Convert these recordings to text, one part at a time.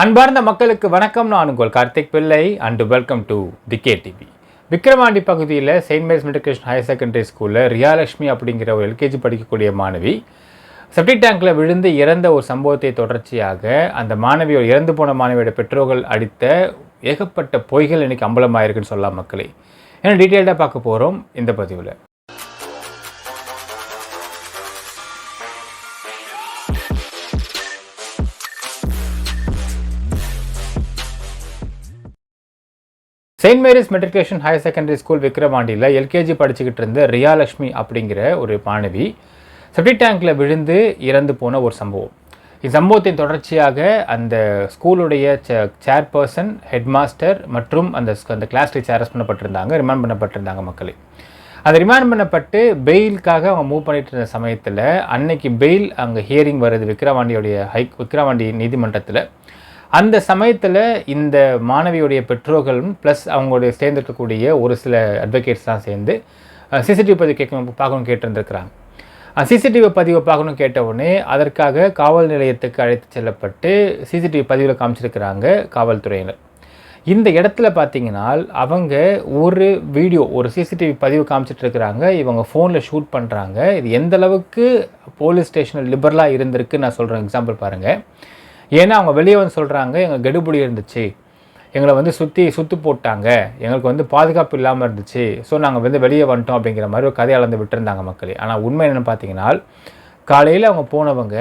அன்பார்ந்த மக்களுக்கு வணக்கம். நான் உங்கள் Karthik Pillai and welcome to the KTV Vikravandi பகுதியில் Saint Mary's matriculation higher secondary ஸ்கூலில் ரியாலட்சுமி அப்படிங்கிற ஒரு எல்கேஜி படிக்கக்கூடிய மாணவி செப்டிக் டேங்க்கில் விழுந்து இறந்த ஒரு சம்பவத்தை தொடர்ச்சியாக அந்த மாணவியோட இறந்து போன மாணவியோட பெற்றோர்கள் அடித்த ஏகப்பட்ட பொய்கள் இன்றைக்கி அம்பலமாயிருக்குன்னு சொல்லலாம் மக்களே. ஏன்னா டீட்டெயில்டாக பார்க்க போகிறோம் இந்த பதிவில். Saint Mary's matriculation higher secondary school விக்ரவாண்டியில் LKG படிச்சுக்கிட்டு இருந்த ரியாலட்சுமி அப்படிங்கிற ஒரு மாணவி செப்டிக் டேங்க்கில் விழுந்து இறந்து போன ஒரு சம்பவம். இச்சம்பவத்தின் தொடர்ச்சியாக அந்த ஸ்கூலுடைய சேர்பர்சன் ஹெட்மாஸ்டர் மற்றும் அந்த அந்த கிளாஸ் டீச்சர் அரெஸ்ட் பண்ணப்பட்டிருந்தாங்க ரிமாண்ட் பண்ணப்பட்டிருந்தாங்க மக்களே. அந்த ரிமாண்ட் பண்ணப்பட்டு பெயிலுக்காக அவங்க மூவ் பண்ணிட்டு இருந்த சமயத்தில் அன்னைக்கு பெயில் அங்கே ஹியரிங் வருது விக்ரவாண்டியோடைய ஹை விக்ரவாண்டி நீதிமன்றத்தில். அந்த சமயத்தில் இந்த மாணவியுடைய பெற்றோர்களும் ப்ளஸ் அவங்களுடைய சேர்ந்துருக்கக்கூடிய ஒரு சில அட்வொகேட்ஸ்லாம் சேர்ந்து சிசிடிவி பதிவு கேட்கணும் பார்க்கணும் கேட்டிருந்துருக்கிறாங்க. சிசிடிவி பதிவை பார்க்கணும் கேட்ட உடனே அதற்காக காவல் நிலையத்துக்கு அழைத்து செல்லப்பட்டு சிசிடிவி பதிவில் காமிச்சிருக்கிறாங்க காவல்துறையினர். இந்த இடத்துல பார்த்தீங்கன்னா அவங்க ஒரு வீடியோ ஒரு சிசிடிவி பதிவு காமிச்சிட்ருக்கிறாங்க இவங்க ஃபோனில் ஷூட் பண்ணுறாங்க இது எந்த அளவுக்கு போலீஸ் ஸ்டேஷனில் லிபரலாக இருந்திருக்கு நான் சொல்கிறேன் எக்ஸாம்பிள் பாருங்கள் ஏன்னா அவங்க வெளியே வந்து சொல்கிறாங்க எங்கள் கெடுபடி இருந்துச்சு. எங்களை வந்து சுற்றி சுத்து போட்டாங்க. எங்களுக்கு வந்து பாதுகாப்பு இல்லாமல் இருந்துச்சு. ஸோ நாங்கள் வந்து வெளியே வந்துட்டோம் அப்படிங்கிற மாதிரி ஒரு கதை அளந்து விட்டுருந்தாங்க மக்களே. ஆனால் உண்மை என்னென்னு பார்த்தீங்கன்னா காலையில் அவங்க போனவங்க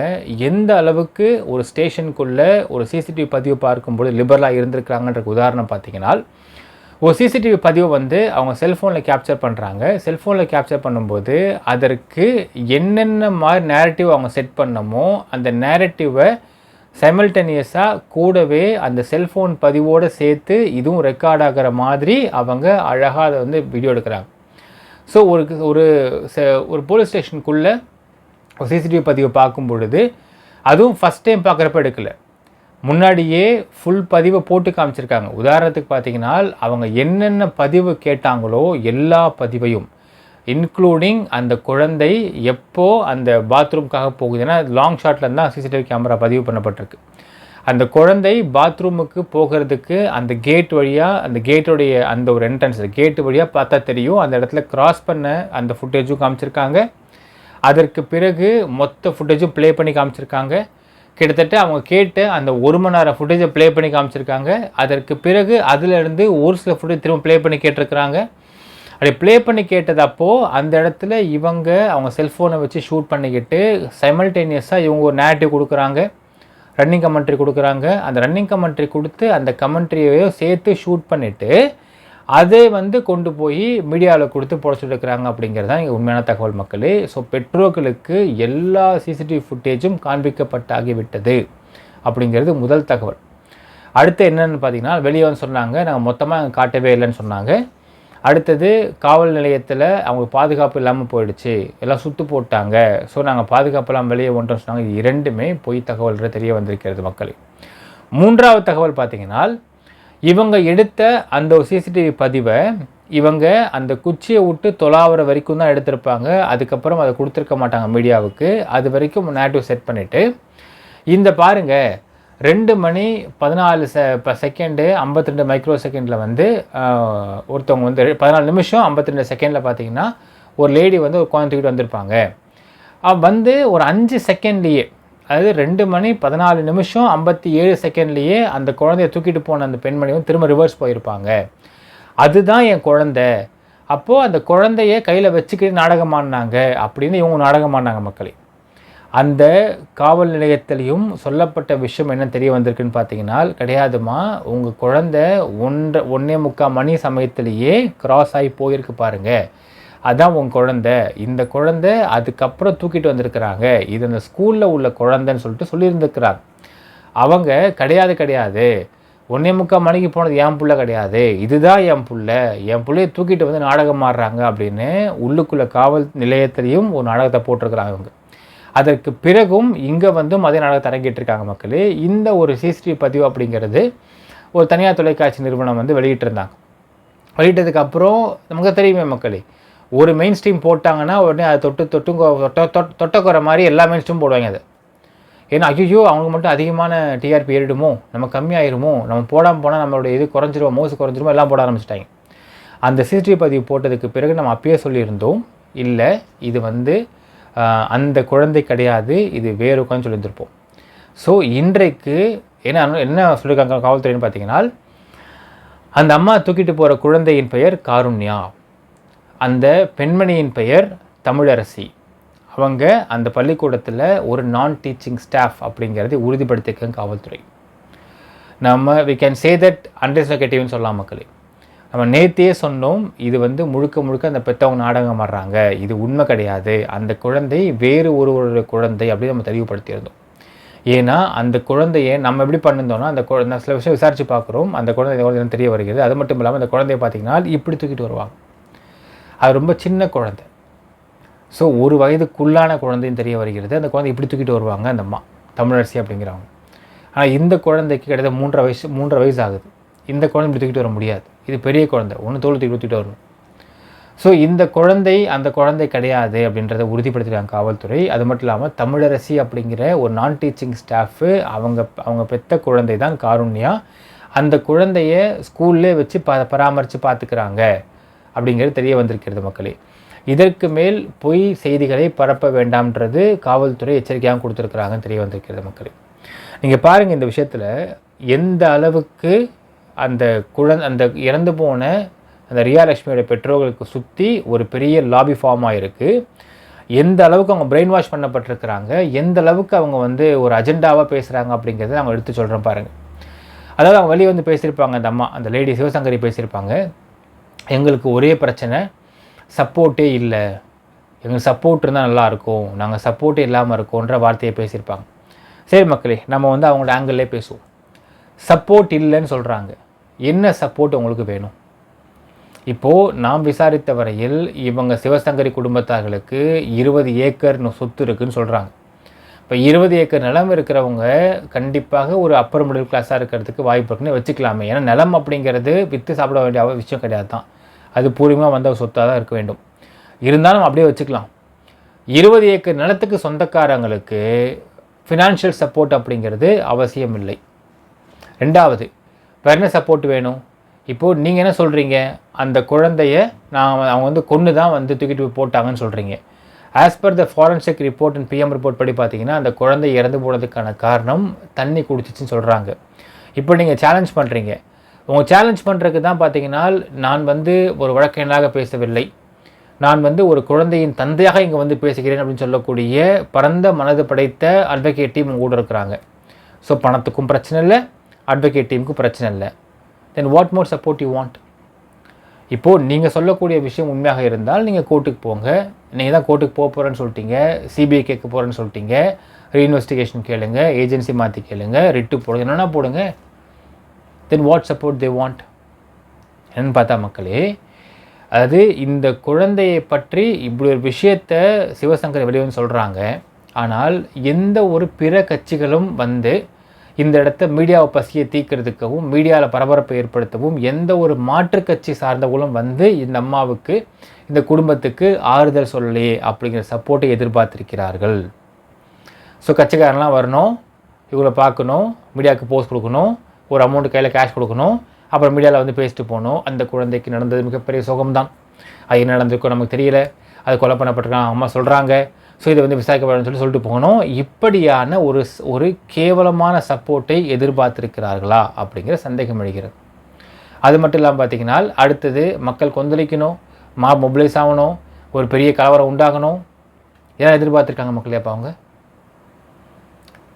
எந்த அளவுக்கு ஒரு ஸ்டேஷனுக்குள்ளே ஒரு சிசிடிவி பதிவு பார்க்கும்போது லிபரலாக இருந்திருக்கிறாங்கன்ற உதாரணம் பார்த்தீங்கன்னா ஒரு சிசிடிவி பதிவை வந்து அவங்க செல்ஃபோனில் கேப்சர் பண்ணுறாங்க செல்ஃபோனில் கேப்சர் பண்ணும்போது அதற்கு என்னென்ன மாதிரி நேரட்டிவ் அவங்க செட் பண்ணமோ அந்த நேரட்டிவை சைமல்டேனியஸாக கூடவே அந்த செல்ஃபோன் பதிவோடு சேர்த்து இதுவும் ரெக்கார்ட் ஆகிற மாதிரி அவங்க அழகாக அதை வந்து வீடியோ எடுக்கிறாங்க. ஸோ ஒரு ஒரு ச- ஒரு போலீஸ் ஸ்டேஷனுக்குள்ளே ஒரு சிசிடிவி பதிவை பார்க்கும் பொழுது அதுவும் ஃபஸ்ட் டைம் பார்க்குறப்ப எடுக்கல. முன்னாடியே ஃபுல் பதிவை போட்டு காமிச்சிருக்காங்க. உதாரணத்துக்கு பார்த்தீங்கன்னா அவங்க என்னென்ன பதிவு கேட்டாங்களோ எல்லா பதிவையும். இன்க்ளூடிங் அந்த குழந்தை எப்போ அந்த பாத்ரூம்காக போகுதுன்னா லாங் ஷாட்டில் தான் சிசிடிவி கேமரா பதிவு பண்ணப்பட்டிருக்கு. அந்த குழந்தை பாத்ரூமுக்கு போகிறதுக்கு அந்த கேட் வழியாக அந்த கேட்டுடைய அந்த ஒரு என்ட்ரன்ஸ் கேட்டு வழியாக பார்த்தா தெரியும். அந்த இடத்துல கிராஸ் பண்ண அந்த ஃபுட்டேஜும் காமிச்சிருக்காங்க. அதற்கு பிறகு மொத்த ஃபுட்டேஜும் ப்ளே பண்ணி காமிச்சிருக்காங்க. கிட்டத்தட்ட அவங்க கேட்டு அந்த ஒரு மணி நேரம் ஃபுட்டேஜை ப்ளே பண்ணி காமிச்சிருக்காங்க. அதற்கு பிறகு அதிலிருந்து ஒரு சில ஃபுட்டேஜ் திரும்ப ப்ளே பண்ணி கேட்டிருக்கிறாங்க. அப்படி ப்ளே பண்ணி கேட்டது அப்போது அந்த இடத்துல இவங்க அவங்க செல்ஃபோனை வச்சு ஷூட் பண்ணிக்கிட்டு சைமல்டேனியஸாக இவங்க ஒரு நேரட்டிவ் கொடுக்குறாங்க. ரன்னிங் கமெண்ட்ரி கொடுக்குறாங்க. அந்த ரன்னிங் கமெண்ட்ரி கொடுத்து அந்த கமெண்ட்ரியையும் சேர்த்து ஷூட் பண்ணிவிட்டு அதை வந்து கொண்டு போய் மீடியாவில் கொடுத்து புடச்சுட்டுருக்குறாங்க அப்படிங்கிறது தான் இங்கே உண்மையான தகவல் மக்களே. ஸோ பெற்றோர்களுக்கு எல்லா சிசிடிவி ஃபுட்டேஜும் காண்பிக்கப்பட்டாகிவிட்டது அப்படிங்கிறது முதல் தகவல். அடுத்து என்னென்னு பார்த்தீங்கன்னா வெளியே வந்து சொன்னாங்க. நாங்கள் மொத்தமாக காட்டவே இல்லைன்னு சொன்னாங்க. அடுத்தது காவல் நிலையத்தில் அவங்க பாதுகாப்பு இல்லாமல் போயிடுச்சு. எல்லாம் சுத்து போட்டாங்க. ஸோ நாங்கள் பாதுகாப்பெல்லாம் வெளியே வந்துட்டோம்னு சொன்னாங்க. இது இரண்டுமே பொய் தகவல்கள் தெரிய வந்திருக்கிறது மக்களுக்கு மூன்றாவது தகவல் பார்த்தீங்கன்னா இவங்க எடுத்த அந்த ஒரு சிசிடிவி பதிவை இவங்க அந்த குச்சியை விட்டு தொலாவிற வரைக்கும் தான் எடுத்திருப்பாங்க. அதுக்கப்புறம் அதை கொடுத்துருக்க மாட்டாங்க மீடியாவுக்கு. அது வரைக்கும் நேட்டிவ் செட் பண்ணிவிட்டு இந்த பாருங்க ரெண்டு மணி பதினாலு செ இப்போ செகண்டு ஐம்பத்தி ரெண்டு மைக்ரோ செகண்டில் வந்து ஒருத்தவங்க வந்து பதினாலு நிமிஷம் ஐம்பத்தி ரெண்டு செகண்டில் பார்த்தீங்கன்னா ஒரு லேடி வந்து ஒரு வந்திருப்பாங்க. வந்து ஒரு அஞ்சு செகண்ட்லேயே அதாவது ரெண்டு மணி பதினாலு நிமிஷம் ஐம்பத்தி ஏழு செகண்ட்லேயே அந்த குழந்தைய தூக்கிட்டு போன அந்த பெண்மணி வந்து திரும்ப ரிவர்ஸ் போயிருப்பாங்க. அதுதான் என் குழந்தை. அப்போது அந்த குழந்தைய கையில் வச்சுக்கிட்டு நாடகமாடினாங்க அப்படின்னு இவங்க நாடகமாடினாங்க மக்களே. அந்த காவல் நிலையத்திலையும் சொல்லப்பட்ட விஷயம் என்ன தெரிய வந்திருக்குன்னு பார்த்தீங்கன்னா கிடையாதுமா உங்கள் குழந்தை ஒன்றை ஒன்றே முக்கால் மணி சமயத்திலேயே கிராஸ் ஆகி போயிருக்கு பாருங்கள் அதான் உன் குழந்தை. இந்த குழந்தை அதுக்கப்புறம் தூக்கிட்டு வந்திருக்கிறாங்க. இது அந்த ஸ்கூலில் உள்ள குழந்தைன்னு சொல்லிட்டு சொல்லியிருந்துருக்கிறாங்க. அவங்க கிடையாது கிடையாது. ஒன்றே முக்கால் மணிக்கு போனது என் புள்ள கிடையாது. இதுதான் என் புள்ள. என் பிள்ளைய தூக்கிட்டு வந்து நாடகம் ஆடுறாங்க அப்படின்னு உள்ளுக்குள்ள காவல் நிலையத்திலையும் ஒரு நாடகத்தை போட்டிருக்கிறாங்க அவங்க அதற்கு பிறகும் இங்கே வந்தும் அதே நாடகத்தை அரங்கிட்டு இருக்காங்க மக்களே. இந்த ஒரு சிசிடிவி பதிவு அப்படிங்கிறது ஒரு தனியார் தொலைக்காட்சி நிறுவனம் வந்து வெளியிட்டிருந்தாங்க. வெளியிட்டதுக்கப்புறம் நமக்கு தெரியுமே மக்களே ஒரு மெயின் ஸ்ட்ரீம் போட்டாங்கன்னா உடனே அதை தொட்டு தொட்டு தொட்ட தொட்ட மாதிரி எல்லா மெயின் ஸ்ட்ரீம் போடுவாங்க அது. ஏன்னா ஐயோ அவங்களுக்கு மட்டும் அதிகமான டிஆர்பி ஏறிடுமோ? நம்ம கம்மியாயிருமோ? நம்ம போடாமல் போனால் நம்மளோட இது குறைஞ்சிருவோம் மோசு குறைஞ்சிருமோ? எல்லாம் போட ஆரம்பிச்சிட்டாங்க. அந்த சிசிடிவி பதிவு போட்டதுக்கு பிறகு நம்ம அப்பயே சொல்லியிருந்தோம் இல்லை இது வந்து அந்த குழந்தை கிடையாது இது வேறு உட்காந்து சொல்லியிருந்திருப்போம். ஸோ இன்றைக்கு என்ன என்ன சொல்லியிருக்காங்க காவல்துறைன்னு பார்த்தீங்கன்னா அந்த அம்மா தூக்கிட்டு போகிற குழந்தையின் பெயர் காருண்யா. அந்த பெண்மணியின் பெயர் தமிழரசி. அவங்க அந்த பள்ளிக்கூடத்தில் ஒரு நான் டீச்சிங் ஸ்டாஃப் அப்படிங்கிறதை உறுதிப்படுத்திக்க காவல்துறை. நம்ம வி கேன் சே தட் அன்டிஸ்லகேட்டிவ்னு சொல்லலாம் மக்களே. நம்ம நேத்தையே சொன்னோம் இது வந்து முழுக்க முழுக்க அந்த பெற்றவங்க நாடகம் ஆடுறாங்க. இது உண்மை கிடையாது. அந்த குழந்தை வேறு ஒருவருடைய குழந்தை அப்படின்னு நம்ம தெளிவுபடுத்தியிருந்தோம். ஏன்னா அந்த குழந்தைய நம்ம எப்படி பண்ணிருந்தோம்னா அந்த குழந்தை சில விஷயம் விசாரித்து பார்க்குறோம். அந்த குழந்தை குழந்தை தெரிய வருகிறது. அது மட்டும் இல்லாமல் அந்த குழந்தைய பார்த்திங்கன்னா இப்படி தூக்கிட்டு வருவாங்க. அது ரொம்ப சின்ன குழந்தை. ஸோ ஒரு வயதுக்குள்ளான குழந்தையும் தெரிய வருகிறது. அந்த குழந்தை இப்படி தூக்கிட்டு வருவாங்க அந்த அம்மா. தமிழரசி அப்படிங்கிறவங்க. ஆனால் இந்த குழந்தைக்கு கிட்டத்தட்ட மூன்றரை வயசு மூன்றரை வயசு ஆகுது. இந்த குழந்தை இப்படி தூக்கிட்டு வர முடியாது. இது பெரிய குழந்தை. ஒன்று தோல் தூக்கி தூக்கிட்டு வரணும். ஸோ இந்த குழந்தை அந்த குழந்தை கிடையாது அப்படின்றத உறுதிப்படுத்திருக்காங்க காவல்துறை. அது மட்டும் இல்லாமல் தமிழரசி அப்படிங்கிற ஒரு நான் டீச்சிங் ஸ்டாஃபு அவங்க அவங்க பெத்த குழந்தை தான் காருண்யா. அந்த குழந்தைய ஸ்கூல்லே வச்சு ப பராமரித்து பார்த்துக்கிறாங்க அப்படிங்கிறது தெரிய வந்திருக்கிறது மக்களே. இதற்கு மேல் பொய் செய்திகளை பரப்ப வேண்டாம்ன்றது காவல்துறை எச்சரிக்கையாக கொடுத்துருக்குறாங்கன்னு தெரிய வந்திருக்கிறது மக்களே. நீங்கள் பாருங்கள் இந்த விஷயத்தில் எந்த அளவுக்கு அந்த குழந்தை அந்த இறந்து போன அந்த ரியாலட்சுமியோட பெற்றோர்களுக்கு சுற்றி ஒரு பெரிய லாபி ஃபார்ம் ஆகிருக்கு எந்த அளவுக்கு அவங்க பிரெயின் வாஷ் பண்ணப்பட்டிருக்கிறாங்க எந்த அளவுக்கு அவங்க வந்து ஒரு அஜெண்டாவாக பேசுகிறாங்க அப்படிங்கிறத நாங்கள் எடுத்து சொல்கிறோம் பாருங்கள் அதாவது அவங்க வெளியே வந்து பேசியிருப்பாங்க அந்த அம்மா அந்த லேடி சிவசங்கரி பேசியிருப்பாங்க. எங்களுக்கு ஒரே பிரச்சனை சப்போர்ட்டே இல்லை. எங்களுக்கு சப்போர்ட் இருந்தால் நல்லாயிருக்கும் நாங்கள் சப்போர்ட்டே இல்லாமல் இருக்கோன்ற வார்த்தையை பேசியிருப்பாங்க. சரி மக்களே நம்ம வந்து அவங்களோட ஆங்கிள்லேயே பேசுவோம். சப்போர்ட் இல்லைன்னு சொல்கிறாங்க என்ன சப்போர்ட் உங்களுக்கு வேணும்? இப்போது நாம் விசாரித்த வரையில் இவங்க சிவசங்கரி குடும்பத்தார்களுக்கு இருபது ஏக்கர் சொத்து இருக்குன்னு சொல்கிறாங்க இப்போ இருபது ஏக்கர் நிலம் இருக்கிறவங்க கண்டிப்பாக ஒரு அப்பர் மிடில் கிளாஸாக இருக்கிறதுக்கு வாய்ப்பு இருக்குன்னு வச்சுக்கலாமே. ஏன்னா நிலம் அப்படிங்கிறது விற்று சாப்பிட வேண்டிய அவ- விஷயம் கிடையாது தான் அது பூர்வமாக வந்த சொத்தாக தான் இருக்க வேண்டும். இருந்தாலும் அப்படியே வச்சுக்கலாம். இருபது ஏக்கர் நிலத்துக்கு சொந்தக்காரங்களுக்கு ஃபினான்ஷியல் சப்போர்ட் அப்படிங்கிறது அவசியம் இல்லை ரெண்டாவது வேறு என்ன சப்போர்ட் வேணும். இப்போது நீங்கள் என்ன சொல்கிறீங்க அந்த குழந்தைய நான் அவங்க வந்து கொன்று தான் வந்து தூக்கிட்டு போய் போட்டாங்கன்னு சொல்கிறீங்க as per the forensic report and PM report படி பார்த்தீங்கன்னா அந்த குழந்தை இறந்து போனதுக்கான காரணம் தண்ணி குடிச்சிச்சுன்னு சொல்கிறாங்க இப்போ நீங்கள் சேலஞ்ச் பண்ணுறீங்க உங்கள் சேலஞ்ச் பண்ணுறதுக்கு தான் பார்த்தீங்கன்னா நான் வந்து ஒரு வழக்கறிஞராக பேசவில்லை. நான் வந்து ஒரு குழந்தையின் தந்தையாக இங்கே வந்து பேசுகிறேன் அப்படின்னு சொல்லக்கூடிய பரந்த மனது படைத்த அட்வொகேட் டீம் கூட இருக்கிறாங்க. ஸோ பணத்துக்கும் பிரச்சனை இல்லை. அட்வொகேட் டீமுக்கு பிரச்சனை இல்லை. Then what more support you want இப்போது நீங்கள் சொல்லக்கூடிய விஷயம் உண்மையாக இருந்தால் நீங்கள் கோர்ட்டுக்கு போங்க. நீங்கள் தான் கோர்ட்டுக்கு போக போகிறேன்னு சொல்லிட்டீங்க. சிபிஐ கேட்க போகிறேன்னு சொல்லிட்டீங்க. ரீஇன்வெஸ்டிகேஷன் கேளுங்க. ஏஜென்சி மாற்றி கேளுங்க. ரிட்டு போடுங்க. என்னென்னா போடுங்க? Then what support they want என்னன்னு பார்த்தா மக்களே அதாவது இந்த குழந்தையை பற்றி இப்படி ஒரு விஷயத்தை சிவசங்கர் வெளியே சொல்கிறாங்க ஆனால் எந்த ஒரு பிற கட்சிகளும் வந்து இந்த இடத்த மீடியாவை பசியை தீர்க்கிறதுக்கவும் மீடியாவில் பரபரப்பை ஏற்படுத்தவும் எந்த ஒரு மாற்று கட்சி சார்ந்தவங்களும் வந்து இந்த அம்மாவுக்கு இந்த குடும்பத்துக்கு ஆறுதல் சொல்லலையே அப்படிங்கிற சப்போர்ட்டை எதிர்பார்த்திருக்கிறார்கள். ஸோ கட்சிக்காரன்லாம் வரணும் இவங்களை பார்க்கணும் மீடியாவுக்கு போஸ்ட் கொடுக்கணும் ஒரு அமௌண்ட் கையில் கேஷ் கொடுக்கணும் அப்புறம் மீடியாவில் வந்து பேசிட்டு போகணும். அந்த குழந்தைக்கு நடந்தது மிகப்பெரிய சுகம்தான். அது என்ன நடந்திருக்கோ நமக்கு தெரியல. அது கொலை பண்ணப்பட்டிருக்கான் அம்மா சொல்கிறாங்க ஸோ இதை வந்து விசாரிக்கப்படணும்னு சொல்லி சொல்லிட்டு போகணும். இப்படியான ஒரு ஒரு கேவலமான சப்போர்ட்டை எதிர்பார்த்திருக்கிறார்களா அப்படிங்கிற சந்தேகம் எழுகிறது. அது மட்டும் இல்லாமல் பார்த்தீங்கன்னா அடுத்தது மக்கள் கொந்தளிக்கணும் மா மொபிலைஸ் ஆகணும் ஒரு பெரிய கலவரம் உண்டாகணும். இதெல்லாம் எதிர்பார்த்துருக்காங்க மக்களே அப்போ அவங்க?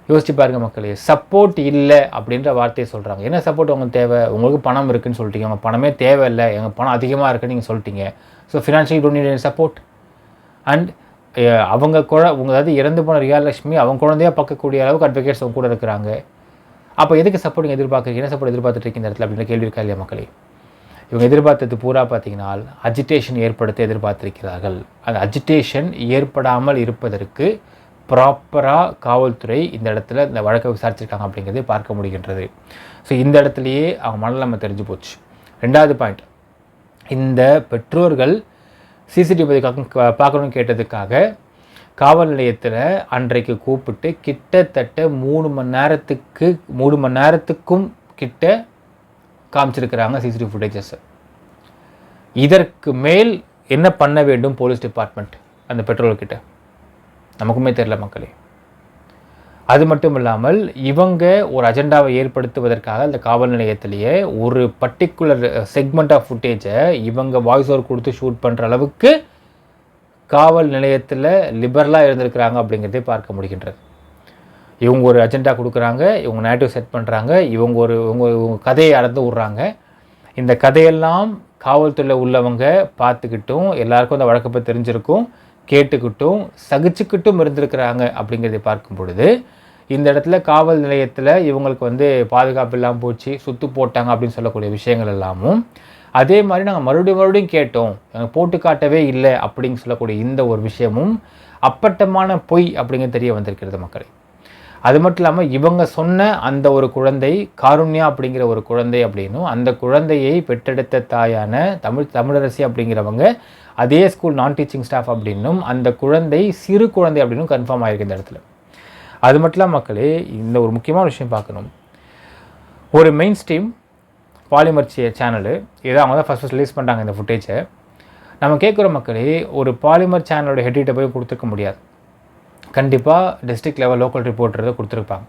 யோசிச்சு பாருங்கள் மக்களே சப்போர்ட் இல்லை அப்படின்ற வார்த்தையை சொல்கிறாங்க என்ன சப்போர்ட் உங்களுக்கு தேவை? உங்களுக்கு பணம் இருக்குதுன்னு சொல்லிட்டீங்க. உங்கள் பணமே தேவையில்லை. எங்கள் பணம் அதிகமாக இருக்குன்னு நீங்கள் சொல்லிட்டீங்க. So financial don't support and அவங்க குழ உங்க அதாவது இறந்து போன ரியாலட்சுமி அவங்க குழந்தையாக பார்க்கக்கூடிய அளவுக்கு அட்வொகேட்ஸ் அவங்க கூட இருக்கிறாங்க. அப்போ எதுக்கு சப்போர்ட் நீங்கள் எதிர்பார்க்குறீங்க? என்ன சப்போர்ட் எதிர்பார்த்துட்டு இருக்கீங்க இந்த இடத்துல அப்படின்னு கேள்வி இருக்கா இல்லையா மக்களே? இவங்க எதிர்பார்த்தது பூரா பார்த்தீங்கன்னா அஜிடேஷன் ஏற்படுத்த எதிர்பார்த்திருக்கிறார்கள். அந்த அஜிடேஷன் ஏற்படாமல் இருப்பதற்கு ப்ராப்பராக காவல்துறை இந்த இடத்துல இந்த வழக்கை விசாரிச்சிருக்காங்க அப்படிங்கிறது பார்க்க முடிகின்றது. ஸோ இந்த இடத்துலையே அவங்க மனநிலைமை தெரிஞ்சு போச்சு. ரெண்டாவது பாயிண்ட் இந்த பெற்றோர்கள் சிசிடிவி பார்க்கணும்னு கேட்டதுக்காக காவல் நிலையத்தில் அன்றைக்கு கூப்பிட்டு கிட்டத்தட்ட மூணு மணி நேரத்துக்கு மூணு மணி நேரத்துக்கும் கிட்ட காமிச்சிருக்கிறாங்க சிசிடிவி ஃபுட்டேஜஸ் இதற்கு மேல் என்ன பண்ண வேண்டும் போலீஸ் டிபார்ட்மெண்ட் அந்த பெட்ரோல் கிட்ட? நமக்குமே தெரில மக்களே. அது மட்டும் இல்லாமல் இவங்க ஒரு அஜெண்டாவை ஏற்படுத்துவதற்காக அந்த காவல் நிலையத்திலேயே ஒரு பர்டிகுலர் செக்மெண்ட் ஆஃப் ஃபுட்டேஜை இவங்க வாய்ஸ் ஓவர் கொடுத்து ஷூட் பண்ணுற அளவுக்கு காவல் நிலையத்தில் லிபரலாக இருந்திருக்கிறாங்க அப்படிங்கிறதே பார்க்க முடிகின்றது. இவங்க ஒரு அஜெண்டா கொடுக்குறாங்க இவங்க நேட்டிவ் செட் பண்ணுறாங்க இவங்க ஒரு இவங்க இவங்க கதையை அறந்து விட்றாங்க. இந்த கதையெல்லாம் காவல்துறையில் உள்ளவங்க பார்த்துக்கிட்டும் எல்லாருக்கும் அந்த வழக்கப்பை தெரிஞ்சிருக்கும் கேட்டுக்கிட்டும் சகிச்சுக்கிட்டும் இருந்திருக்கிறாங்க அப்படிங்கிறதை பார்க்கும் பொழுது இந்த இடத்துல காவல் நிலையத்தில் இவங்களுக்கு வந்து பாதுகாப்பு இல்லாமல் போச்சு சுத்து போட்டாங்க அப்படின்னு சொல்லக்கூடிய விஷயங்கள் எல்லாமும். அதே மாதிரி நாங்கள் மறுபடியும் மறுபடியும் கேட்டோம் நாங்கள் போட்டு காட்டவே இல்லை அப்படின்னு சொல்லக்கூடிய இந்த ஒரு விஷயமும் அப்பட்டமான பொய் அப்படிங்கிறது தெரிய வந்திருக்கிறது மக்களை. அது மட்டும் இல்லாமல் இவங்க சொன்ன அந்த ஒரு குழந்தை காருண்யா அப்படிங்கிற ஒரு குழந்தை அப்படின்னும் அந்த குழந்தையை பெற்றெடுத்த தாயான தமிழ் தமிழரசி அப்படிங்கிறவங்க அதே ஸ்கூல் நான் டீச்சிங் ஸ்டாஃப் அப்படின்னும் அந்த குழந்தை சிறு குழந்தை அப்படின்னும் கன்ஃபார்ம் ஆகிருக்கு இந்த இடத்துல. அது மட்டும் இல்லாமல் மக்களே இந்த ஒரு முக்கியமான விஷயம் பார்க்கணும். ஒரு மெயின் ஸ்ட்ரீம் பாலிமர் சேனலு இதை அவங்க தான் ஃபஸ்ட் ஃபஸ்ட் ரிலீஸ் பண்ணுறாங்க இந்த ஃபுட்டேஜை நம்ம கேட்குற மக்களே ஒரு பாலிமர் சேனலோட ஹெட்டிட்ட போய் கொடுத்துருக்க முடியாது. கண்டிப்பாக டிஸ்ட்ரிக்ட் லெவல் லோக்கல் ரிப்போர்ட்டர் கொடுத்துருப்பாங்க.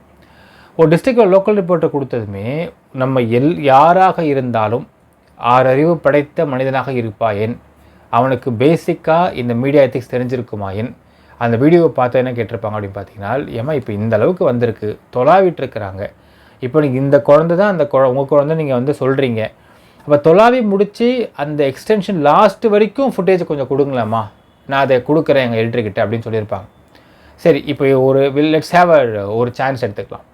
ஒரு டிஸ்ட்ரிக்ட் லோக்கல் ரிப்போர்ட்டர் கொடுத்ததுமே நம்ம எல் யாராக இருந்தாலும் ஆறறிவு படைத்த மனிதனாக இருப்பாயேன். அவனுக்கு பேசிக்காக இந்த மீடியா எத்திக்ஸ் தெரிஞ்சிருக்குமாயின். அந்த வீடியோவை பார்த்து என்ன கேட்டிருப்பாங்க அப்படின்னு பார்த்தீங்கன்னா ஏமா இப்போ இந்த அளவுக்கு வந்திருக்கு தொலாவிட்டுருக்குறாங்க. இப்போ நீங்கள் இந்த குழந்தை தான் அந்த குழ உங்கள் குழந்தை நீங்கள் வந்து சொல்கிறீங்க அப்போ தொலாவி முடித்து அந்த எக்ஸ்டென்ஷன் லாஸ்ட் வரைக்கும் ஃபுட்டேஜ் கொஞ்சம் கொடுங்களேம்மா. நான் அதை கொடுக்குறேன் எங்கள் எடிட்டர்கிட்ட அப்படின்னு சொல்லியிருப்பாங்க. சரி இப்போ ஒரு வில் லெட்ஸ் ஹேவ் ஒரு சான்ஸ் எடுத்துக்கலாம்.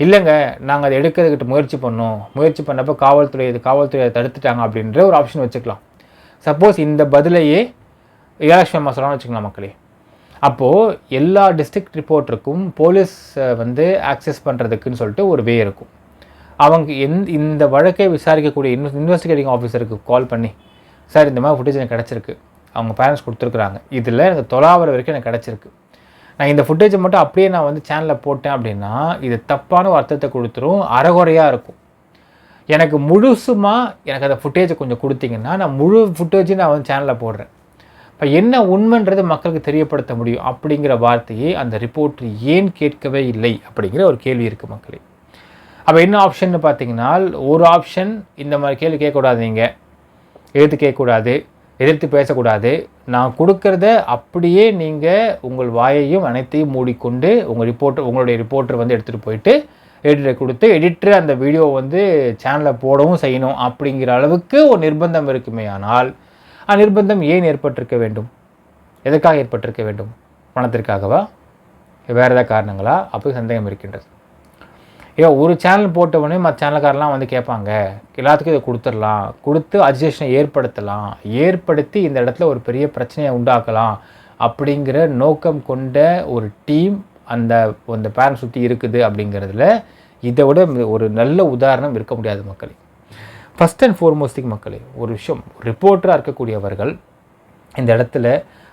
இல்லைங்க நாங்கள் அதை எடுக்கிறதுக்கிட்ட முயற்சி பண்ணோம். முயற்சி பண்ணப்போ காவல்துறை இது காவல்துறை அதை தடுத்துட்டாங்க அப்படின்ற ஒரு ஆப்ஷன் வச்சுக்கலாம். சப்போஸ் இந்த பதிலையே ஏலக்ஷ்மி அம்மா சொல்லலாம்னு வச்சுக்கலாம் மக்களே. அப்போது எல்லா டிஸ்ட்ரிக்ட் ரிப்போர்ட்டருக்கும் போலீஸ் வந்து ஆக்சஸ் பண்ணுறதுக்குன்னு சொல்லிட்டு ஒரு வே இருக்கும். அவங்க எந் இந்த வழக்கை விசாரிக்கக்கூடிய இன்வெஸ் இன்வெஸ்டிகேட்டிங் ஆஃபீஸருக்கு கால் பண்ணி சார் இந்த மாதிரி ஃபுட்டேஜ் எனக்கு கிடச்சிருக்கு. அவங்க பேரண்ட்ஸ் கொடுத்துருக்குறாங்க. இதில் எனக்கு தொலாவர வரைக்கும் எனக்கு கிடச்சிருக்கு. நான் இந்த ஃபுட்டேஜை மட்டும் அப்படியே நான் வந்து சேனலில் போட்டேன் அப்படின்னா இது தப்பான ஒரு அர்த்தத்தை கொடுத்துரும் அறகுறையாக இருக்கும். எனக்கு முழுசுமாக எனக்கு அந்த ஃபுட்டேஜை கொஞ்சம் கொடுத்தீங்கன்னா நான் முழு ஃபுட்டேஜையும் நான் வந்து சேனலில் போடுறேன். இப்போ என்ன உண்மைன்றது மக்களுக்கு தெரியப்படுத்த முடியும் அப்படிங்கிற வார்த்தையை அந்த ரிப்போர்ட் ஏன் கேட்கவே இல்லை அப்படிங்கிற ஒரு கேள்வி இருக்குது மக்களே. அப்போ என்ன ஆப்ஷன் பார்த்தீங்கன்னா ஒரு ஆப்ஷன் இந்த மாதிரி கேள்வி கேட்கக்கூடாது நீங்கள் எதிர்த்து கேட்கக்கூடாது எதிர்த்து பேசக்கூடாது. நான் கொடுக்கறத அப்படியே நீங்கள் உங்கள் வாயையும் அனைத்தையும் மூடிக்கொண்டு உங்கள் ரிப்போர்ட்டர் உங்களுடைய ரிப்போர்ட்டர் வந்து எடுத்துகிட்டு போயிட்டு எடிட்டரை கொடுத்து எடிட்டர் அந்த வீடியோ வந்து சேனலில் போடவும் செய்யணும் அப்படிங்கிற அளவுக்கு ஒரு நிர்பந்தம் இருக்குமே ஆனால் அந்நிர்பந்தம் ஏன் ஏற்பட்டிருக்க வேண்டும்? எதற்காக ஏற்பட்டிருக்க வேண்டும்? பணத்திற்காகவா வேறு ஏதாவது காரணங்களா? அப்போ சந்தேகம் இருக்கின்றது. ஏன் ஒரு சேனல் போட்டவொடனே மற்ற சேனல்காரெலாம் வந்து கேட்பாங்க. எல்லாத்துக்கும் இதை கொடுத்துடலாம். கொடுத்து அஜிடேஷனை ஏற்படுத்தலாம். ஏற்படுத்தி இந்த இடத்துல ஒரு பெரிய பிரச்சனையை உண்டாக்கலாம் அப்படிங்கிற நோக்கம் கொண்ட ஒரு டீம் அந்த அந்த பேரண்ட் சுற்றி இருக்குது அப்படிங்கிறதுல இதை விட ஒரு நல்ல உதாரணம் இருக்க முடியாது மக்களே. ஃபஸ்ட் அண்ட் ஃபோர்மோஸ்டிக் மக்களே ஒரு விஷயம் ரிப்போர்ட்டராக இருக்கக்கூடியவர்கள் இந்த இடத்துல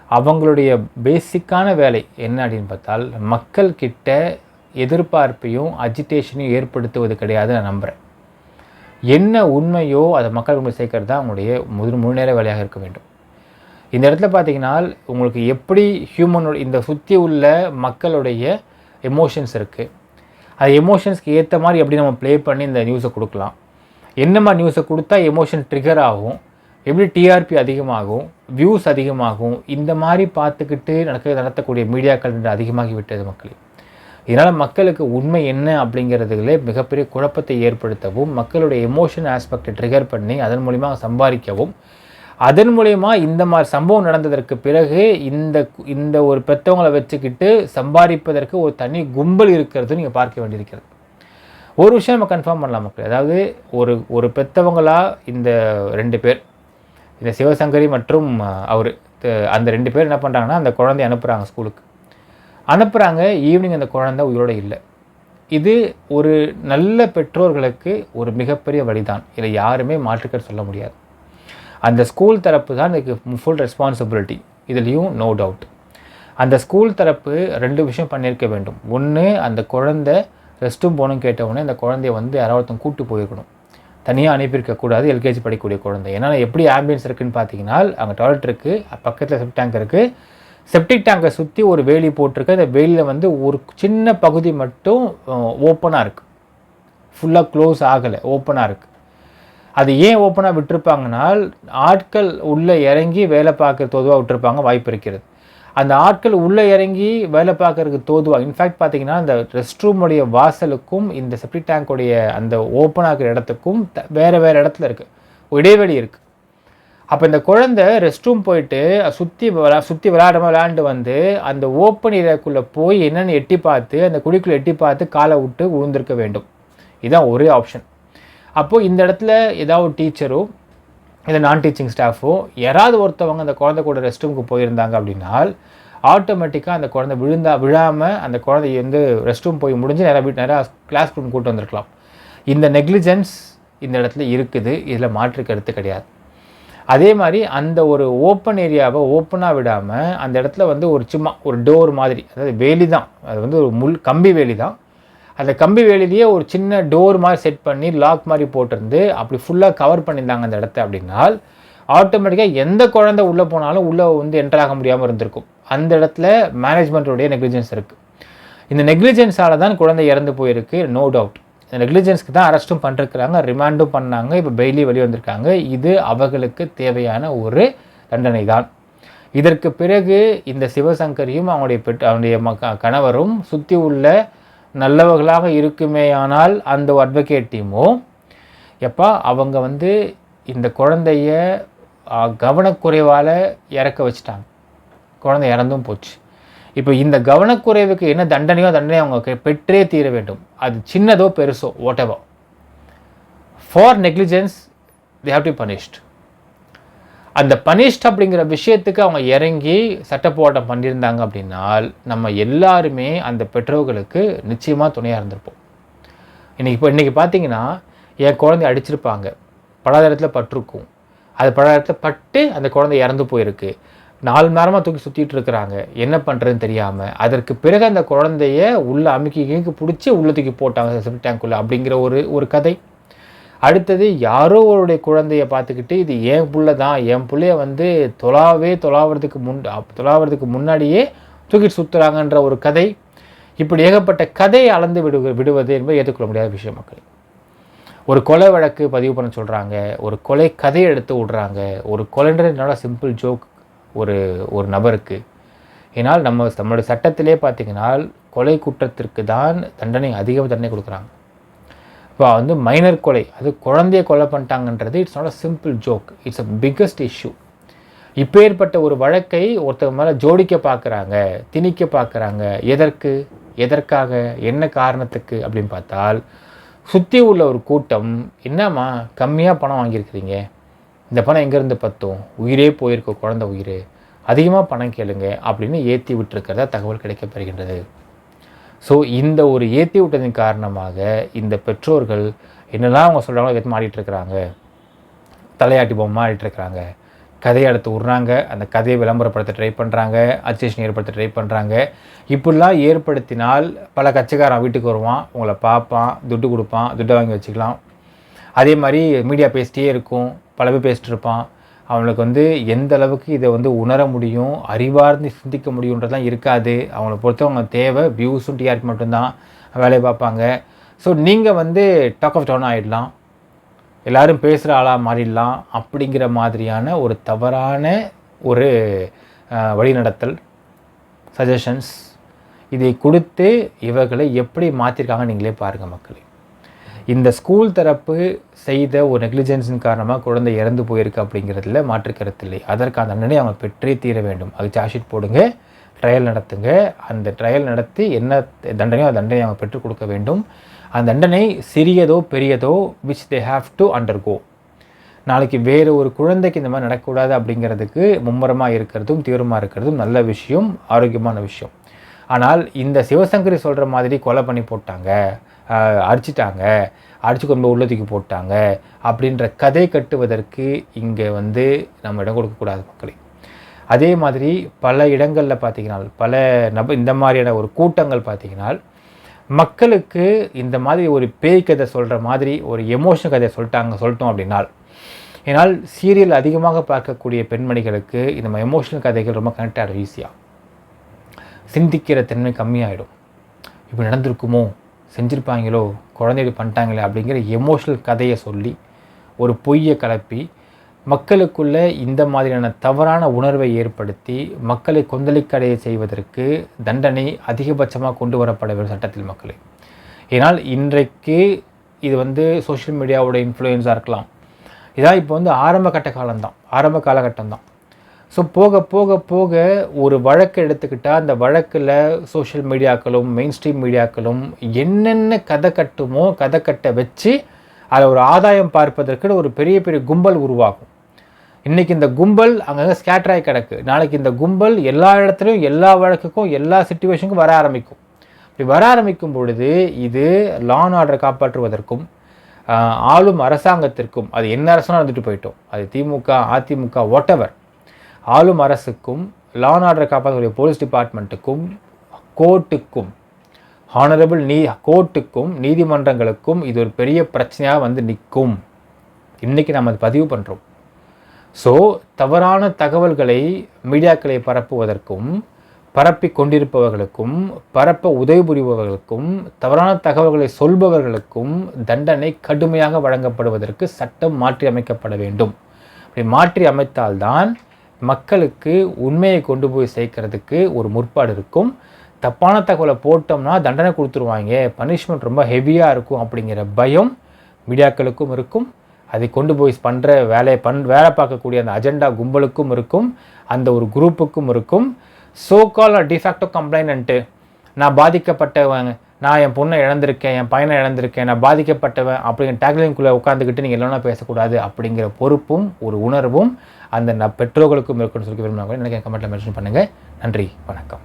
அவங்களுடைய பேசிக்கான வேலை என்ன அப்படின்னு பார்த்தால் மக்கள்கிட்ட எதிர்பார்ப்பையும் அஜிடேஷனையும் ஏற்படுத்துவது கிடையாது நான் நம்புகிறேன் என்ன உண்மையோ அதை மக்கள் கொண்டு சேர்க்கறது தான் அவங்களுடைய முதல் முழுநேர வேலையாக இருக்க வேண்டும். இந்த இடத்துல பார்த்தீங்கன்னா உங்களுக்கு எப்படி ஹியூமனோட இந்த சுற்றி உள்ள மக்களுடைய எமோஷன்ஸ் இருக்குது அது எமோஷன்ஸ்க்கு ஏற்ற மாதிரி எப்படி நம்ம ப்ளே பண்ணி இந்த நியூஸை கொடுக்கலாம். என்ன மாதிரி நியூஸை கொடுத்தா எமோஷன் ட்ரிகர் ஆகும்? எப்படி டிஆர்பி அதிகமாகும்? வியூஸ் அதிகமாகும்? இந்த மாதிரி பார்த்துக்கிட்டு நடக்க நடத்தக்கூடிய மீடியாக்கள் அதிகமாகி விட்டது மக்கள். இதனால் மக்களுக்கு உண்மை என்ன அப்படிங்கிறதுகளே மிகப்பெரிய குழப்பத்தை ஏற்படுத்தவும் மக்களுடைய எமோஷன் ஆஸ்பெக்டை ட்ரிகர் பண்ணி அதன் மூலிமா சம்பாதிக்கவும் அதன் மூலயமா இந்த மாதிரி சம்பவம் நடந்ததற்கு பிறகு இந்த இந்த ஒரு பெற்றவங்களை வச்சுக்கிட்டு சம்பாதிப்பதற்கு ஒரு தனி கும்பல் இருக்கிறது நீங்கள் பார்க்க வேண்டியிருக்கிறது. ஒரு விஷயம் நம்ம கன்ஃபார்ம் பண்ணலாம் மக்கள். அதாவது ஒரு ஒரு பெற்றவங்களாக இந்த ரெண்டு பேர் இந்த சிவசங்கரி மற்றும் அவர் அந்த ரெண்டு பேர் என்ன பண்ணுறாங்கன்னா அந்த குழந்தைய அனுப்புகிறாங்க ஸ்கூலுக்கு அனுப்புகிறாங்க ஈவினிங் அந்த குழந்தை உயிரோடு இல்லை. இது ஒரு நல்ல பெற்றோர்களுக்கு ஒரு மிகப்பெரிய வழிதான். இதை யாருமே மாற்றுக்கர் சொல்ல முடியாது. அந்த ஸ்கூல் தரப்பு தான் இதுக்கு ஃபுல் ரெஸ்பான்சிபிலிட்டி இதுலேயும் நோ டவுட் அந்த ஸ்கூல் தரப்பு ரெண்டு விஷயம் பண்ணியிருக்க வேண்டும். ஒன்று அந்த குழந்தை ரெஸ்ட்டும் போகணும் கேட்டவுடனே இந்த அந்த குழந்தைய வந்து யாராவது கூட்டு போயிருக்கணும். தனியாக அனுப்பியிருக்கக்கூடாது எல்கேஜி படிக்கக்கூடிய குழந்தை. ஏன்னா எப்படி ஆம்பியன்ஸ் இருக்குன்னு பார்த்தீங்கன்னா அங்கே டாய்லெட் இருக்குது பக்கத்தில் செப்டிக் டேங்க் இருக்குது செப்டிக் டேங்கை சுற்றி ஒரு வேலி போட்டிருக்கு. அந்த வேலியில் வந்து ஒரு சின்ன பகுதி மட்டும் ஓப்பனாக இருக்குது ஃபுல்லாக க்ளோஸ் ஆகலை ஓப்பனாக இருக்குது அது ஏன் ஓப்பனாக விட்டுருப்பாங்கன்னா ஆட்கள் உள்ளே இறங்கி வேலை பார்க்க தோதுவாக விட்டுருப்பாங்க வாய்ப்பு இருக்கிறது. அந்த ஆட்கள் உள்ளே இறங்கி வேலை பார்க்கறதுக்கு தோதுவாக இன்ஃபேக்ட் பார்த்தீங்கன்னா அந்த ரெஸ்ட் ரூமுடைய வாசலுக்கும் இந்த செப்டி டேங்க்குடைய அந்த ஓப்பன் ஆகிற இடத்துக்கும் த வேறு வேறு இடத்துல இருக்குது இடைவெளி இருக்குது அப்போ இந்த குழந்தை ரெஸ்ட் ரூம் போயிட்டு சுற்றி விளா சுற்றி விளையாடாம விளையாண்டு வந்து அந்த ஓப்பன் ஏரியாக்குள்ளே போய் என்னென்னு எட்டி பார்த்து அந்த குழிக்குள்ளே எட்டி பார்த்து காலை விட்டு உழுந்திருக்க வேண்டும். இதுதான் ஒரே ஆப்ஷன் அப்போது இந்த இடத்துல ஏதாவது டீச்சரோ இல்லை நான் டீச்சிங் ஸ்டாஃபோ யாராவது ஒருத்தவங்க அந்த குழந்தை கூட ரெஸ்ட் ரூமுக்கு போயிருந்தாங்க அப்படின்னால் ஆட்டோமேட்டிக்காக அந்த குழந்தை விழுந்தா விழாமல் அந்த குழந்தைய வந்து ரெஸ்ட் ரூம் போய் முடிஞ்சு நேராக வீட்டு நேராக கிளாஸ் ரூம் கூட்டு வந்திருக்கலாம். இந்த நெக்லிஜென்ஸ் இந்த இடத்துல இருக்குது. இதில் மாற்று கருத்து கிடையாது. அதே மாதிரி அந்த ஒரு ஓப்பன் ஏரியாவை ஓப்பனாக விடாமல் அந்த இடத்துல வந்து ஒரு சும்மா ஒரு டோர் மாதிரி அதாவது வேலி தான். அது வந்து ஒரு முள் கம்பி வேலி தான். அந்த கம்பி வேலிலேயே ஒரு சின்ன டோர் மாதிரி செட் பண்ணி லாக் மாதிரி போட்டிருந்து அப்படி ஃபுல்லாக கவர் பண்ணியிருந்தாங்க அந்த இடத்த அப்படின்னால் ஆட்டோமேட்டிக்காக எந்த குழந்தை உள்ளே போனாலும் உள்ளே வந்து என்ட்ராக முடியாமல் இருந்திருக்கும். அந்த இடத்துல மேனேஜ்மெண்ட்டுடைய நெக்லிஜென்ஸ் இருக்குது இந்த நெக்லிஜென்ஸால் தான் குழந்தை இறந்து போயிருக்கு நோ டவுட் இந்த நெக்லிஜென்ஸ்க்கு தான் அரெஸ்ட்டும் பண்ணிருக்கிறாங்க ரிமாண்டும் பண்ணாங்க இப்போ பெய்லி வெளியே வந்திருக்காங்க. இது அவர்களுக்கு தேவையான ஒரு தண்டனை தான். இதற்கு பிறகு இந்த சிவசங்கரியும் அவனுடைய பெற்று அவனுடைய ம கணவரும் சுற்றி உள்ள நல்லவர்களாக இருக்குமேயானால் அந்த அட்வொகேட் டீமும் எப்பா அவங்க வந்து இந்த குழந்தைய கவனக்குறைவால் இறக்க வச்சுட்டாங்க. குழந்தை இறந்தும் போச்சு. இப்போ இந்த கவனக்குறைவுக்கு என்ன தண்டனையோ தண்டனை அவங்க பெற்றே தீர வேண்டும். அது சின்னதோ பெருசோ whatever for negligence they have to punished அந்த பனிஷ்ட் அப்படிங்கிற விஷயத்துக்கு அவங்க இறங்கி சட்டப்போட்டம் பண்ணியிருந்தாங்க அப்படின்னால் நம்ம எல்லாருமே அந்த பெற்றோர்களுக்கு நிச்சயமாக துணையாக இருந்திருப்போம். இன்றைக்கி இப்போ இன்றைக்கி பார்த்தீங்கன்னா என் குழந்தை அடிச்சிருப்பாங்க. படாத பட்டிருக்கும். அது படாத பட்டு அந்த குழந்தை இறந்து போயிருக்கு. நாலு நேரமாக தூக்கி சுற்றிட்டு இருக்கிறாங்க. என்ன பண்ணுறதுன்னு தெரியாமல் அதற்கு பிறகு அந்த குழந்தைய உள்ளே அமுக்கி கிமுக்கி பிடிச்சி உள்ளே தூக்கி போட்டாங்க செப்டிக் டேங்க்குள்ளே அப்படிங்கிற ஒரு ஒரு கதை. அடுத்தது யாரோ அவருடைய குழந்தைய பார்த்துக்கிட்டு இது என் புள்ள தான் என் பிள்ளைய வந்து தொலாவே தொலாவதுக்கு முன் தொலாவதுக்கு முன்னாடியே தூக்கிட்டு சுற்றுறாங்கன்ற ஒரு கதை. இப்படி ஏகப்பட்ட கதையை அளந்து விடு விடுவது என்பது ஏற்றுக்கொள்ள முடியாத விஷயம் மக்கள். ஒரு கொலை வழக்கு பதிவு பண்ண சொல்கிறாங்க ஒரு கொலை கதையை எடுத்து விடுறாங்க ஒரு கொலைன்றது நல்லா சிம்பிள் ஜோக் ஒரு ஒரு நபருக்கு. ஏன்னால் நம்ம நம்மளோட சட்டத்திலே பார்த்தீங்கன்னா கொலை குற்றத்திற்கு தான் தண்டனை அதிக தண்டனை கொடுக்குறாங்க. இப்போ வந்து மைனர் கொலை அது குழந்தைய கொலை பண்ணிட்டாங்கன்றது it's not a simple joke it's a biggest issue இப்போ ஏற்பட்ட ஒரு வழக்கை ஒருத்தர் மேலே ஜோடிக்க பார்க்குறாங்க திணிக்க பார்க்குறாங்க எதற்கு எதற்காக என்ன காரணத்துக்கு அப்படின்னு பார்த்தால் சுற்றி உள்ள ஒரு கூட்டம் என்னம்மா கம்மியாக பணம் வாங்கியிருக்கிறீங்க? இந்த பணம் எங்கேருந்து பத்தும்? உயிரே போயிருக்க குழந்த உயிர். அதிகமாக பணம் கேளுங்க அப்படின்னு ஏற்றி விட்டுருக்கிறதா தகவல் கிடைக்கப்பெறுகின்றது ஸோ இந்த ஒரு ஏற்றி விட்டதின் காரணமாக இந்த பெற்றோர்கள் என்னெல்லாம் அவங்க சொல்கிறாங்களோ அதை மாறிட்டுருக்கிறாங்க தலையாட்டி பொம்மை ஆடிட்டுருக்கிறாங்க கதையை எடுத்து விட்றாங்க அந்த கதையை விளம்பரப்படுத்த ட்ரை பண்ணுறாங்க அச்சேஷன் ஏற்படுத்த ட்ரை பண்ணுறாங்க இப்படிலாம் ஏற்படுத்தினால் பல கட்சிக்காரன் வீட்டுக்கு வருவான். உங்களை பார்ப்பான். துட்டு கொடுப்பான். துட்டை வாங்கி வச்சுக்கலாம். அதே மாதிரி மீடியா பேசிட்டே இருக்கும் பல பேர் பேசிட்டு இருப்பான். அவனுக்கு வந்து எந்த அளவுக்கு இதை வந்து உணர முடியும் அறிவார்ந்து சிந்திக்க முடியுன்றதுலாம் இருக்காது. அவங்கள பொறுத்தவங்க தேவை வியூஸும் டிஆர்பி மட்டும்தான் வேலையை பார்ப்பாங்க. ஸோ நீங்கள் வந்து டாக் ஆஃப் டவுன் ஆகிடலாம் எல்லோரும் பேசுகிற ஆளாக மாறிடலாம் அப்படிங்கிற மாதிரியான ஒரு தவறான ஒரு வழிநடத்தல் சஜஷன்ஸ் இதை கொடுத்து இவர்களை எப்படி மாற்றிருக்காங்க நீங்களே பாருங்கள் மக்களே. இந்த ஸ்கூல் தரப்பு செய்த ஒரு நெக்லிஜென்ஸின் காரணமாக குழந்தை இறந்து போயிருக்கு அப்படிங்கிறதுல மாற்று கருத்தில்லை அதற்கான தண்டனை அவங்க பெற்றே தீர வேண்டும். அது சார்ஜ்ஷீட் போடுங்க ட்ரையல் நடத்துங்க. அந்த ட்ரையல் நடத்தி என்ன தண்டனையோ அந்த தண்டனை அவங்க பெற்றுக் கொடுக்க வேண்டும். அந்த தண்டனை சிறியதோ பெரியதோ which they have to undergo நாளைக்கு வேறு ஒரு குழந்தைக்கு இந்த மாதிரி நடக்கக்கூடாது அப்படிங்கிறதுக்கு மும்முரமாக இருக்கிறதும் தீவிரமாக இருக்கிறதும் நல்ல விஷயம் ஆரோக்கியமான விஷயம். ஆனால் இந்த சிவசங்கரி சொல்கிற மாதிரி கொலை பண்ணி போட்டாங்க. அடிச்சிட்டாங்க. அடித்து கொண்டு உள்ள தூக்கி போட்டாங்க. அப்படின்ற கதை கட்டுவதற்கு இங்கே வந்து நம்ம இடம் கொடுக்கக்கூடாது மக்களே. அதே மாதிரி பல இடங்களில் பார்த்தீங்கன்னா பல நப இந்த மாதிரியான ஒரு கூட்டங்கள் பார்த்தீங்கன்னா மக்களுக்கு இந்த மாதிரி ஒரு பேய் கதை சொல்கிற மாதிரி ஒரு எமோஷன் கதையை சொல்லிட்டாங்க சொல்லிட்டோம் அப்படின்னால் ஏன்னால் சீரியல் அதிகமாக பார்க்கக்கூடிய பெண்மணிகளுக்கு இந்த எமோஷனல் கதைகள் ரொம்ப கனெக்ட் ஆகிடும் ஈஸியாக சிந்திக்கிற தன்மை கம்மியாகிடும் இப்படி நடந்திருக்குமோ? செஞ்சுருப்பாங்களோ குழந்தைகள் பண்ணிட்டாங்களே அப்படிங்கிற எமோஷனல் கதையை சொல்லி ஒரு பொய்யை கலப்பி மக்களுக்குள்ளே இந்த மாதிரியான தவறான உணர்வை ஏற்படுத்தி மக்களை கொந்தளிக்கடைய செய்வதற்கு தண்டனை அதிகபட்சமாக கொண்டு வரப்பட வேண்டும் சட்டத்தில் மக்களை. ஏனால் இன்றைக்கு இது வந்து சோஷியல் மீடியாவோட இன்ஃப்ளூயன்ஸாக இருக்கலாம். இதான் இப்போ வந்து ஆரம்ப கட்ட காலம்தான். ஆரம்ப காலகட்டம் தான் ஸோ போக போக போக ஒரு வழக்கை எடுத்துக்கிட்டால் அந்த வழக்கில் சோஷியல் மீடியாக்களும் மெயின் ஸ்ட்ரீம் மீடியாக்களும் என்னென்ன கதை கட்டுமோ கதை கட்ட வச்சு அதில் ஒரு ஆதாயம் பார்ப்பதற்கு ஒரு பெரிய பெரிய கும்பல் உருவாகும். இன்றைக்கி இந்த கும்பல் அங்கங்கே ஸ்கேட்டராகி கிடக்கு. நாளைக்கு இந்த கும்பல் எல்லா இடத்துலையும் எல்லா வழக்குக்கும் எல்லா சுச்சுவேஷனுக்கும் வர ஆரம்பிக்கும். இப்படி வர ஆரம்பிக்கும் பொழுது இது லான் ஆர்டரை காப்பாற்றுவதற்கும் ஆளும் அரசாங்கத்திற்கும் அது என்ன அரசாங்கம் நடந்துட்டு போயிட்டோம். அது திமுக அதிமுக வாட் எவர் ஆளும் அரசுக்கும் லான் ஆர்டரை காப்பாற்றக்கூடிய போலீஸ் டிபார்ட்மெண்ட்டுக்கும் கோர்ட்டுக்கும் ஹானரபிள் நீ கோர்ட்டுக்கும் நீதிமன்றங்களுக்கும் இது ஒரு பெரிய பிரச்சனையாக வந்து நிற்கும். இன்றைக்கி நம்ம அது பதிவு பண்ணுறோம் ஸோ தவறான தகவல்களை மீடியாக்களை பரப்புவதற்கும் பரப்பி கொண்டிருப்பவர்களுக்கும் பரப்ப உதவி புரிபவர்களுக்கும் தவறான தகவல்களை சொல்பவர்களுக்கும் தண்டனை கடுமையாக வழங்கப்படுவதற்கு சட்டம் மாற்றி அமைக்கப்பட வேண்டும். அப்படி மாற்றி அமைத்தால்தான் மக்களுக்கு உண்மையை கொண்டு போய் சேர்க்கறதுக்கு ஒரு முற்பாடு இருக்கும். தப்பான தகவலை போட்டோம்னா தண்டனை கொடுத்துருவாங்க. பனிஷ்மெண்ட் ரொம்ப ஹெவியாக இருக்கும் அப்படிங்கிற பயம் மீடியாக்களுக்கும் இருக்கும். அதை கொண்டு போய் பண்ணுற வேலையை பண் வேலை பார்க்கக்கூடிய அந்த அஜெண்டா கும்பலுக்கும் இருக்கும். அந்த ஒரு குரூப்புக்கும் இருக்கும். ஸோ கால் டிஃபேக்டோ கம்ப்ளைண்ட்டு நான் பாதிக்கப்பட்டவன். நான் என் பொண்ணை இழந்திருக்கேன். என் பையனை இழந்திருக்கேன். நான் பாதிக்கப்பட்டவன் அப்படிங்கிற டேக்லைன்குள்ளே உட்காந்துக்கிட்டு நீங்கள் இல்லைனா பேசக்கூடாது அப்படிங்கிற பொறுப்பும் ஒரு உணர்வும் அந்த பெற்றோர்களுக்கும் இருக்குன்னு சொல்லி விரும்பினாங்க எனக்கு கமெண்ட்டில் மென்ஷன் பண்ணுங்கள் நன்றி வணக்கம்.